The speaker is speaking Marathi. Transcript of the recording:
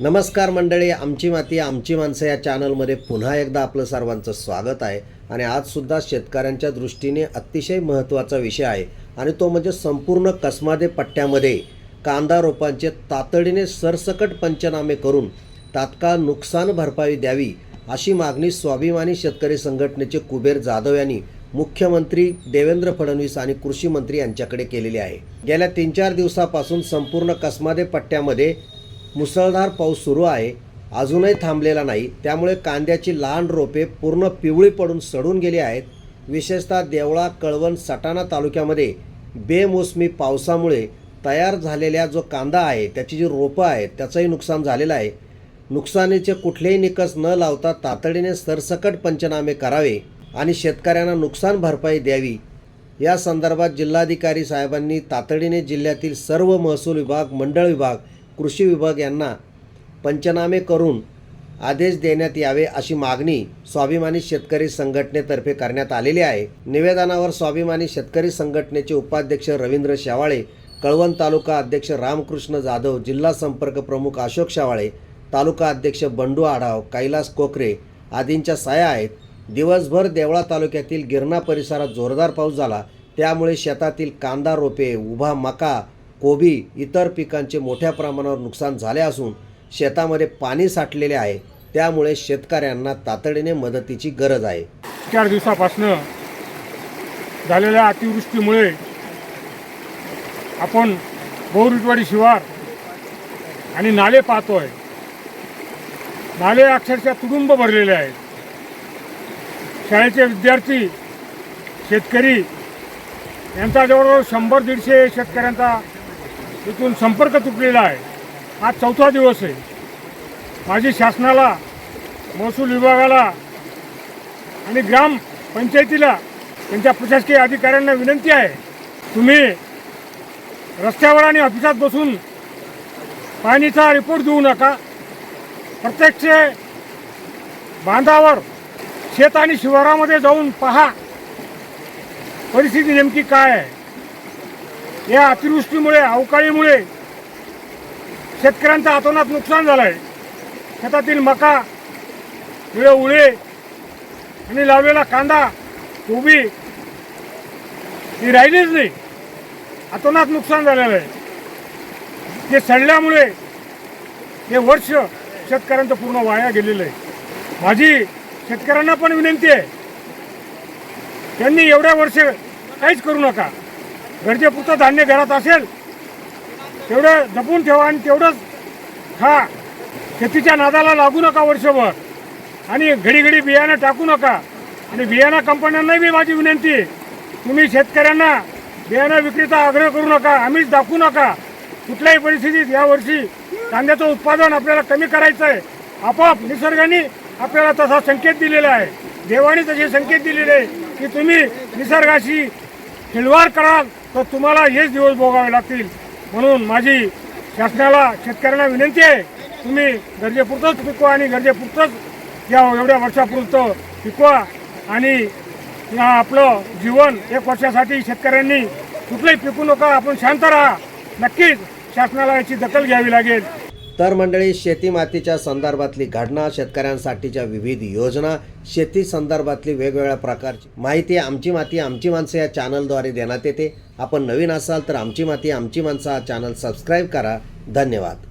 नमस्कार मंडळी आमची माती आमची माणसं या चॅनलमध्ये पुन्हा एकदा आपलं सर्वांचं स्वागत आहे. आणि आजसुद्धा शेतकऱ्यांच्या दृष्टीने अतिशय महत्त्वाचा विषय आहे. आणि तो म्हणजे संपूर्ण कसमादे पट्ट्यामध्ये कांदा रोपांचे तातडीने सरसकट पंचनामे करून तात्काळ नुकसान भरपाई द्यावी अशी मागणी स्वाभिमानी शेतकरी संघटनेचे कुबेर जाधव यांनी मुख्यमंत्री देवेंद्र फडणवीस आणि कृषी मंत्री यांच्याकडे केलेली आहे. गेल्या तीन चार दिवसापासून संपूर्ण कसमादे पट्ट्यामध्ये मुसळधार पाऊस सुरू आहे. अजूनही थांबलेला नाही. त्यामुळे कांद्याची लहान रोपे पूर्ण पिवळी पडून सडून गेली आहेत. विशेषतः देवळा कळवण सटाणा तालुक्यामध्ये बेमोसमी पावसामुळे तयार झालेल्या जो कांदा आहे त्याची जी रोपं आहेत त्याचंही नुकसान झालेलं आहे. नुकसानीचे कुठलेही निकष न लावता तातडीने सरसकट पंचनामे करावे आणि शेतकऱ्यांना नुकसान भरपाई द्यावी. या संदर्भात जिल्हाधिकारी साहेबांनी तातडीने जिल्ह्यातील सर्व महसूल विभाग मंडळ विभाग कृषी विभाग यांना पंचनामे करून आदेश देण्यात यावे अशी मागणी स्वाभिमानी शेतकरी संघटनेतर्फे करण्यात आलेली आहे. निवेदनावर स्वाभिमानी शेतकरी संघटनेचे उपाध्यक्ष रवींद्र शेवाळे कळवण तालुका अध्यक्ष रामकृष्ण जाधव जिल्हा संपर्क प्रमुख अशोक शेवाळे तालुका अध्यक्ष बंडू आढाव कैलास कोकरे आदींच्या साया आहेत. दिवसभर देवळा तालुक्यातील गिरणा परिसरात जोरदार पाऊस झाला. त्यामुळे शेतातील कांदा रोपे उभा मका कोबी इतर पिकांचे मोठ्या प्रमाणावर नुकसान झाले असून शेतामध्ये पाणी साठलेले आहे. त्यामुळे शेतकऱ्यांना तातडीने मदतीची गरज आहे. चार दिवसापासनं झालेल्या अतिवृष्टीमुळे आपण बहुरुटवाडी शिवार आणि नाले पाहतोय. नाले अक्षरशः तुडुंब भरलेले आहेत. शाळेचे विद्यार्थी शेतकरी यांचा जवळजवळ शंभर दीडशे शेतकऱ्यांचा इथून संपर्क तुटलेला आहे. आज चौथा दिवस आहे. माझी शासनाला महसूल विभागाला आणि ग्राम पंचायतीला त्यांच्या प्रशासकीय अधिकाऱ्यांना विनंती आहे. तुम्ही रस्त्यावर आणि ऑफिसात बसून पाणीचा रिपोर्ट देऊ नका. प्रत्यक्ष बांधावर शेत आणि शिवारामध्ये जाऊन पहा. परिस्थिती नेमकी काय आहे? या अतिवृष्टीमुळे अवकाळीमुळे शेतकऱ्यांचं अतोनात नुकसान झालं आहे शेतातील मका विळे उळे आणि लावलेला कांदा कोबी ही राहिलीच नाही. अतोनात नुकसान झालेलं आहे. ते सडल्यामुळे हे वर्ष शेतकऱ्यांचं पूर्ण वाया गेलेलं आहे. माझी शेतकऱ्यांना पण विनंती आहे त्यांनी एवढ्या वर्ष काहीच करू नका. गरजेपुरतं धान्य घरात असेल तेवढं जपून ठेवा आणि तेवढंच खा. शेतीच्या नादाला लागू नका वर्षभर. आणि घडी घडी बियाणं टाकू नका. आणि बियाणं कंपन्यांनाही मी माझी विनंती आहे. तुम्ही शेतकऱ्यांना बियाणं विक्रीचा आग्रह करू नका आम्हीच दाखवू नका. कुठल्याही परिस्थितीत यावर्षी कांद्याचं उत्पादन आपल्याला कमी करायचं आहे. आपोआप निसर्गाने आपल्याला तसा संकेत दिलेला आहे. देवाने तसे संकेत दिलेले आहे की तुम्ही निसर्गाशी खिलवाड कराल. तर तुम्हाला हेच दिवस भोगावे लागतील. म्हणून माझी शासनाला शेतकऱ्यांना विनंती आहे तुम्ही गरजेपुरतंच पिकवा आणि गरजेपुरतंच या एवढ्या वर्षापुरतं पिकवा आणि आपलं जीवन एक वर्षासाठी शेतकऱ्यांनी कुठलंही पिकू नका आपण शांत राहा. नक्कीच शासनाला याची दखल घ्यावी लागेल. तर मंडळी शेती मातीच्या संदर्भातली घटना शेतकऱ्यांसाठीच्या विविध योजना शेती संदर्भातली वेगवेगळ्या प्रकारची माहिती आमची माती आमची माणसं या चॅनलद्वारे देण्यात येते. आपण नवीन असाल तर आमची माती आमची माणसं हा चॅनल सबस्क्राईब करा. धन्यवाद.